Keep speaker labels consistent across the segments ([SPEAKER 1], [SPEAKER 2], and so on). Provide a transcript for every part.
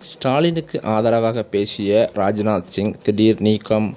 [SPEAKER 1] ஸ்டாலினுக்கு ஆதரவாக பேசிய ராஜ்நாத் சிங் திடீர் நீக்கம்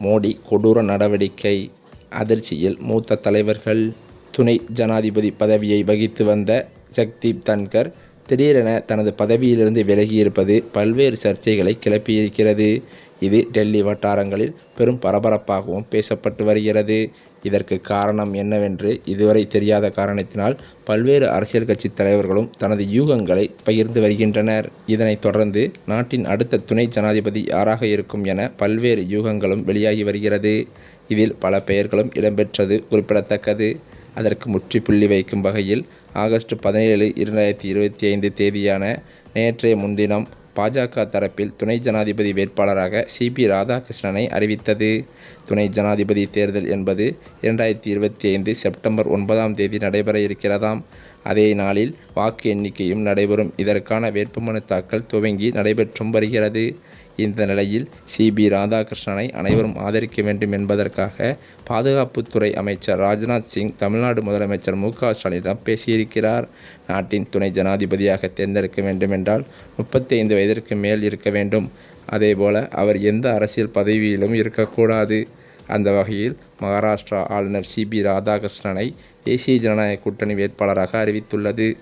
[SPEAKER 1] மோடி கொடூர நடவடிக்கை அதிர்ச்சியில் மூத்த தலைவர்கள் துணை ஜனாதிபதி பதவியை வகித்து வந்த ஜக்தீப் தன்கர் திடீரென தனது பதவியிலிருந்து விலகியிருப்பது பல்வேறு சர்ச்சைகளை கிளப்பியிருக்கிறது. இது டெல்லி வட்டாரங்களில் பெரும் பரபரப்பாகவும் பேசப்பட்டு வருகிறது. இதற்கு காரணம் என்னவென்று இதுவரை தெரியாத காரணத்தினால் பல்வேறு அரசியல் கட்சி தலைவர்களும் தனது யூகங்களை பகிர்ந்து வருகின்றனர். இதனைத் தொடர்ந்து நாட்டின் அடுத்த துணை ஜனாதிபதி யாராக இருக்கும் என பல்வேறு யூகங்களும் வெளியாகி வருகிறது. இதில் பல பெயர்களும் இடம்பெற்றது குறிப்பிடத்தக்கது. அதற்கு முற்றுப்புள்ளி வைக்கும் வகையில் ஆகஸ்ட் பதினேழு இரண்டாயிரத்தி இருபத்தி ஐந்து தேதியான நேற்றைய முன்தினம் பாஜக தரப்பில் துணை ஜனாதிபதி வேட்பாளராக சிபி ராதாகிருஷ்ணனை அறிவித்தது. துணை ஜனாதிபதி தேர்தல் என்பது இரண்டாயிரத்தி இருபத்தி ஐந்து செப்டம்பர் ஒன்பதாம் தேதி நடைபெற இருக்கிறதாம். அதே நாளில் வாக்கு எண்ணிக்கையும் நடைபெறும். இதற்கான வேட்புமனு தாக்கல் துவங்கி நடைபெற்றும் வருகிறது. இந்த நிலையில் சிபி ராதாகிருஷ்ணனை அனைவரும் ஆதரிக்க வேண்டும் என்பதற்காக பாதுகாப்புத்துறை அமைச்சர் ராஜ்நாத் சிங் தமிழ்நாடு முதலமைச்சர் மு. க. ஸ்டாலினிடம் பேசியிருக்கிறார். நாட்டின் துணை ஜனாதிபதியாக தேர்ந்தெடுக்க வேண்டுமென்றால் முப்பத்தி ஐந்து வயதிற்கு மேல் இருக்க வேண்டும். அதேபோல அவர் எந்த அரசியல் பதவியிலும் இருக்கக்கூடாது. அந்த வகையில் மகாராஷ்டிரா ஆளுநர் சிபி ராதாகிருஷ்ணனை தேசிய ஜனநாயக கூட்டணி வேட்பாளராக அறிவித்துள்ளது.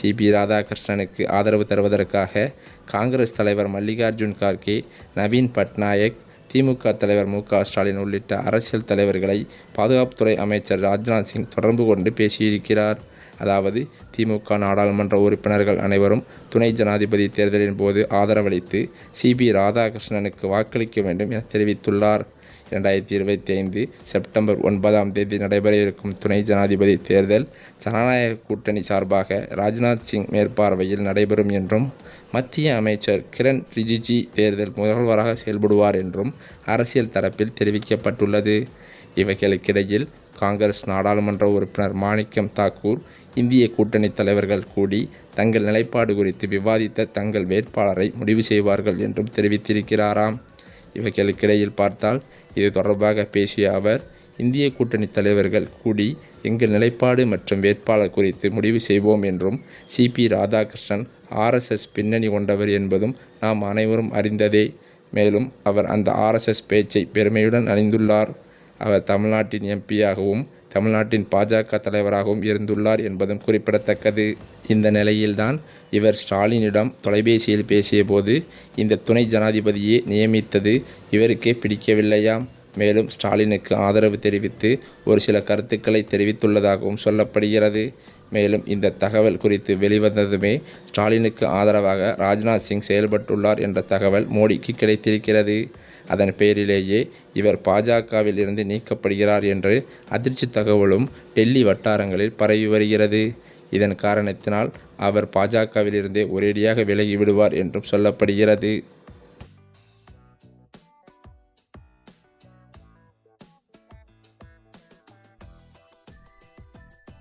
[SPEAKER 1] சிபி ராதாகிருஷ்ணனுக்கு ஆதரவு தருவதற்காக காங்கிரஸ் தலைவர் மல்லிகார்ஜுன் கார்கே நவீன் பட்நாயக் திமுக தலைவர் மு க ஸ்டாலின் உள்ளிட்ட அரசியல் தலைவர்களை பாதுகாப்புத்துறை அமைச்சர் ராஜ்நாத் சிங் தொடர்பு கொண்டு பேசியிருக்கிறார். அதாவது திமுக நாடாளுமன்ற உறுப்பினர்கள் அனைவரும் துணை ஜனாதிபதி தேர்தலின் போது ஆதரவளித்து சிபி ராதாகிருஷ்ணனுக்கு வாக்களிக்க வேண்டும் என தெரிவித்துள்ளார். இரண்டாயிரத்தி இருபத்தி ஐந்து செப்டம்பர் ஒன்பதாம் தேதி நடைபெற இருக்கும் துணை ஜனாதிபதி தேர்தல் ஜனநாயக கூட்டணி சார்பாக ராஜ்நாத் சிங் மேற்பார்வையில் நடைபெறும் என்றும் மத்திய அமைச்சர் கிரண் ரிஜிஜி தேர்தல் முதல்வராக செயல்படுவார் என்றும் அரசியல் தரப்பில் தெரிவிக்கப்பட்டுள்ளது. இவைகளுக்கிடையில் காங்கிரஸ் நாடாளுமன்ற உறுப்பினர் மாணிக்கம் தாக்கூர் இந்திய கூட்டணி தலைவர்கள் கூடி தங்கள் நிலைப்பாடு குறித்து விவாதித்த தங்கள் வேட்பாளரை முடிவு செய்வார்கள் என்றும் தெரிவித்திருக்கிறாராம். இவைகளுக்கிடையில் பார்த்தால் இது தொடர்பாக பேசிய அவர் இந்திய கூட்டணி தலைவர்கள் கூடி எங்கள் நிலைப்பாடு மற்றும் வேட்பாளர் குறித்து முடிவு செய்வோம் என்றும் சிபி ராதாகிருஷ்ணன் ஆர்எஸ்எஸ் பின்னணி கொண்டவர் என்பதும் நாம் அனைவரும் அறிந்ததே. மேலும் அவர் அந்த ஆர்எஸ்எஸ் பேச்சை பெருமையுடன் அணிந்துள்ளார். அவர் தமிழ்நாட்டின் எம்பியாகவும் தமிழ்நாட்டின் பாஜக தலைவராகவும் இருந்துள்ளார் என்பதும் குறிப்பிடத்தக்கது. இந்த நிலையில்தான் இவர் ஸ்டாலினிடம் தொலைபேசியில் பேசியபோது இந்த துணை ஜனாதிபதியை நியமித்தது இவருக்கே பிடிக்கவில்லையாம். மேலும் ஸ்டாலினுக்கு ஆதரவு தெரிவித்து ஒரு சில கருத்துக்களை தெரிவித்துள்ளதாகவும் சொல்லப்படுகிறது. மேலும் இந்த தகவல் குறித்து வெளிவந்ததுமே ஸ்டாலினுக்கு ஆதரவாக ராஜ்நாத் சிங் செயல்பட்டுள்ளார் என்ற தகவல் மோடிக்கு கிடைத்திருக்கிறது. அதன் பேரிலேயே இவர் பாஜகவில் இருந்து நீக்கப்படுகிறார் என்று அதிர்ச்சி தகவலும் டெல்லி வட்டாரங்களில் பரவி வருகிறது. இதன் காரணத்தினால் அவர் பாஜகவிலிருந்தே ஒரேடியாக விலகி விடுவார் என்றும் சொல்லப்படுகிறது.